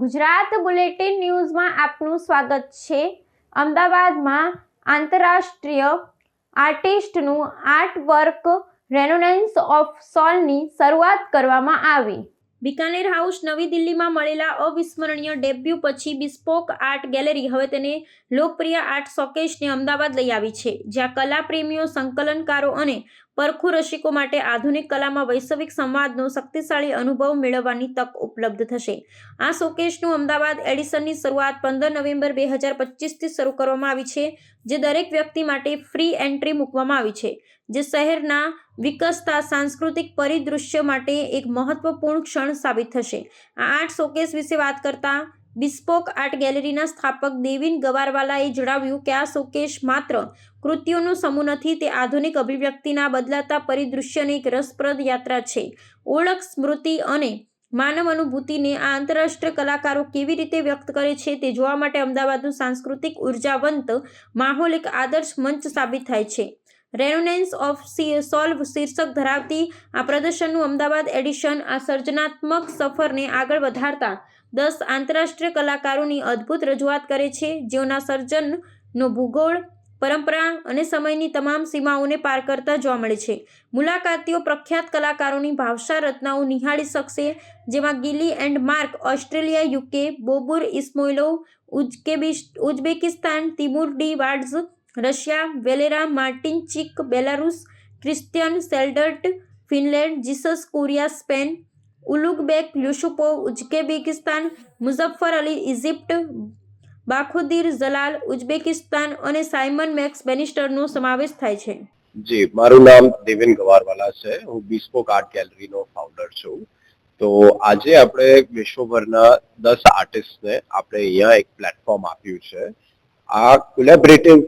Gujarat bulletin ન્યૂઝમાં આપનું સ્વાગત છે. અમદાવાદમાં આંતરરાષ્ટ્રીય આર્ટિસ્ટનું આર્ટ વર્ક રેનોનેન્સ ઓફ સોલની શરૂઆત કરવામાં આવી. બિકાનેર હાઉસ નવી દિલ્હીમાં મળેલા અવિસ્મરણીય ડેબ્યુ પછી બિસ્પોક આર્ટ ગેલેરી હવે તેને લોકપ્રિય આર્ટ શોકેસને અમદાવાદ લઈ આવી છે, જ્યાં કલા પ્રેમીઓ સંકલનકારો અને પરખુ રસિકો માટે આધુનિક કલામાં વૈશ્વિક સંવાદનો શક્તિશાળી અનુભવ મેળવવાની તક ઉપલબ્ધ થશે. આ શોકેસનું અમદાવાદ એડિશનની શરૂઆત પંદર નવેમ્બર બે હજાર પચીસથી શરૂ કરવામાં આવી છે, જે દરેક વ્યક્તિ માટે ફ્રી એન્ટ્રી મૂકવામાં આવી છે, જે શહેરના વિકસતા સાંસ્કૃતિક પરિદૃશ્ય માટે એક મહત્વપૂર્ણ ક્ષણ સાબિત થશે. આ આઠ શોકેસ વિશે વાત કરતા બિસ્પોક આર્ટ ગેલેરીના સ્થાપક દેવિન ગવારવાલાએ જણાવ્યું કે આ શોકેશ માત્ર કૃતિઓનો સમૂહ નથી, તે આધુનિક અભિવ્યક્તિના બદલાતા પરિદૃશ્યની એક રસપ્રદ યાત્રા છે. ઓળખ, સ્મૃતિ અને માનવ અનુભૂતિને આ આંતરરાષ્ટ્રીય કલાકારો કેવી રીતે વ્યક્ત કરે છે તે જોવા માટે અમદાવાદનું સાંસ્કૃતિક ઉર્જાવંત માહોલ એક આદર્શ મંચ સાબિત થાય છે. રેનોનેન્સ ઓફ સોલ્વ શીર્ષક ધરાવતી આ પ્રદર્શનનું અમદાવાદ એડિશન આ સર્જનાત્મક સફરને આગળ વધારતા દસ આંતરરાષ્ટ્રીય કલાકારોની અદ્ભુત રજૂઆત કરે છે, જેઓના સર્જનનો ભૂગોળ, પરંપરા અને સમયની તમામ સીમાઓને પાર કરતા જોવા મળે છે. મુલાકાતીઓ પ્રખ્યાત કલાકારોની ભાવસાર રચનાઓ નિહાળી શકશે, જેમાં Gilly and Mark, Australia, UK, Bobur Ismoilov ઉઝકેબિસ Uzbekistan, Timur D વાડ્સ Russia, Valera, Martin Chik, Belarus, Kristian Seldert, Finland, Jesus, Korea, Spain Ulugbek Yusupov Uzbekistan, Muzaffar Ali Egypt Bakhodir Jalal Uzbekistan અને સાયમન મેક્સ બેનિસ્ટરનો સમાવેશ થાય છે. જી, મારું નામ દેવેન ગવારવાલા છે. હું બિસ્પોક art ગેલેરીનો founder છું. તો આજે આપણે વિશ્વભરના દસ આર્ટિસ્ટને આપણે અહીંયા એક પ્લેટફોર્મ આપ્યું છે. આ કોલેબરેટિવ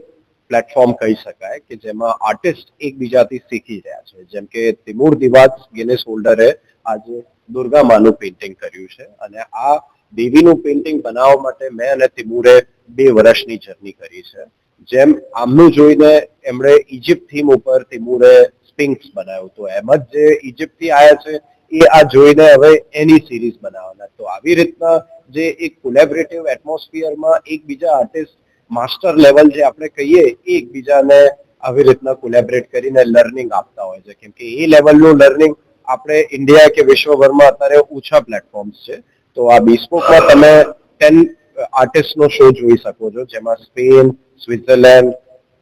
પ્લેટફોર્મ કહી શકાય કે જેમાં આર્ટિસ્ટ એકબીજાથી શીખી રહ્યા છે. જેમ કે તિમુર દિવાસ ગિનેસ હોલ્ડરે આજે દુર્ગા માનું પેઇન્ટિંગ કર્યું છે અને આ દેવીનું પેઇન્ટિંગ બનાવવા માટે મેં અને તિમુરે બે વર્ષની જર્ની કરી છે. જેમ આમનું જોઈને એમણે ઇજિપ્ત થીમ ઉપર તિમુરે સ્પિંક્સ બનાવ્યું તો એમ જ જે ઇજિપ્તથી આવ્યા છે, એ આ જોઈને હવે એની સિરીઝ બનાવવાના તો આવી રીતના જે એક કોલેબરેટિવ એટમોસ્ફિયરમાં એકબીજા આર્ટિસ્ટ માસ્ટર લેવલ જે આપણે કહીએ, એ એકબીજાને આવી રીતના કોલેબરેટ કરીને લર્નિંગ આપતા હોય છે. કેમ કે એ લેવલનું લર્નિંગ આપણે ઇન્ડિયા કે વિશ્વભરમાં અત્યારે ઓછા પ્લેટફોર્મ્સ છે. તો આ બિસ્પોકમાં તમે ટેન આર્ટિસ્ટનો શો જોઈ શકો છો, જેમાં સ્પેન સ્વિટ્ઝરલેન્ડ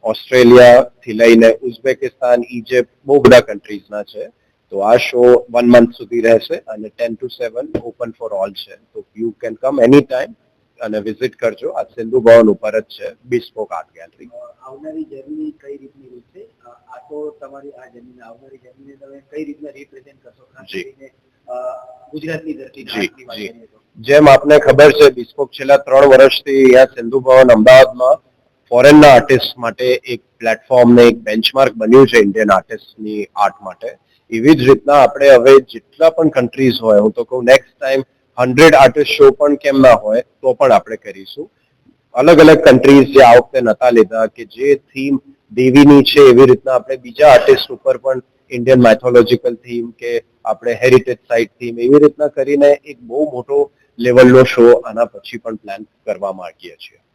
ઓસ્ટ્રેલિયા થી લઈને ઉઝબેકિસ્તાન ઇજિપ્ત બહુ બધા કન્ટ્રીઝના છે. તો આ શો વન મંથ સુધી રહેશે અને ten to seven open for all છે. તો you can come any time અને વિઝિટ કરજો. આ સિંધુ ભવન ઉપર જ છે બિસ્પોક આર્ટ ગેલેરી આવનારી જર્ની કઈ રીતની આ તો તમારી આ જમીન આવનારી જર્નીને તમે કઈ રીતના રિપ્રેઝેન્ટ કરશો? ખાસ કરીને ગુજરાતની ધરતી જેમ આપને ખબર છે બિસ્પોક છેલ્લા ત્રણ વર્ષથી અહીંયા સિંધુ ભવન અમદાવાદમાં ફોરેનના આર્ટિસ્ટ માટે એક પ્લેટફોર્મ ને એક બેન્ચમાર્ક બન્યું છે ઇન્ડિયન આર્ટિસ્ટની આર્ટ માટે. એવી જ રીતના આપણે હવે જેટલા પણ કન્ટ્રીઝ હોય હું તો કહું next time hundred artist show પણ કેમ ના હોય તો પણ આપણે કરીશું. અલગ અલગ કન્ટ્રીઝ જે આ વખતે નતા લીધા કે જે થીમ દેવીની છે એવી રીતના આપણે બીજા આર્ટિસ્ટ ઉપર પણ ઇન્ડિયન માઇથોલોજીકલ થીમ કે આપણે હેરિટેજ સાઇટ થીમ એવી રીતના કરીને એક બહુ મોટો લેવલનો શો આના પછી પણ પ્લાન કરવા માંગીએ છીએ.